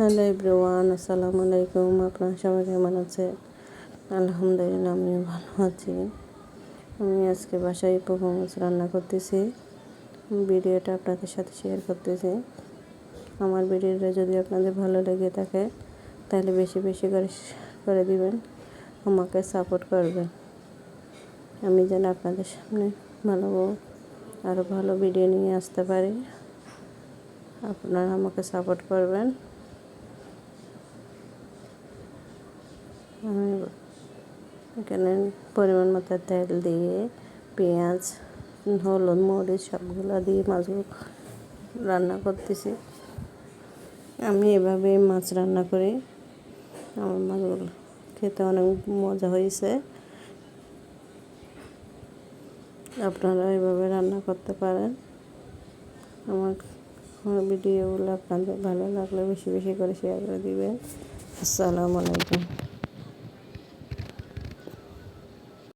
Hello everyone, আসসালামু আলাইকুম। আপনারা সবাই কেমন আছে আলহামদুলিল্লাহ, আমিও ভালো আছি। আমি আজকে বাসায় পারফরমেন্স রান্না করতেছি। ভিডিওটা আপনাদের সাথে শেয়ার করতেছি। আমার ভিডিওটা যদি আপনাদের ভালো লেগে থাকে, তাহলে বেশি বেশি করে করে দিবেন, আমাকে সাপোর্ট করবেন। আমি যেন আপনাদের সামনে ভালো আরও ভালো ভিডিও নিয়ে আসতে পারি। আপনারা আমাকে সাপোর্ট করবেন। আমি এখানে পরিমাণ মতো তেল দিয়ে, পেঁয়াজ, হলুদ, মরিচ সবগুলো দিয়ে মাছগুলো রান্না করতেছি। আমি এভাবে মাছ রান্না করি। আমার মাছগুলো খেতে অনেক মজা হয়েছে। আপনারা এভাবে রান্না করতে পারেন। আমার ভিডিওগুলো আপনাদের ভালো লাগলে বেশি বেশি করে শেয়ার করে দিবেন। আসসালামু আলাইকুম।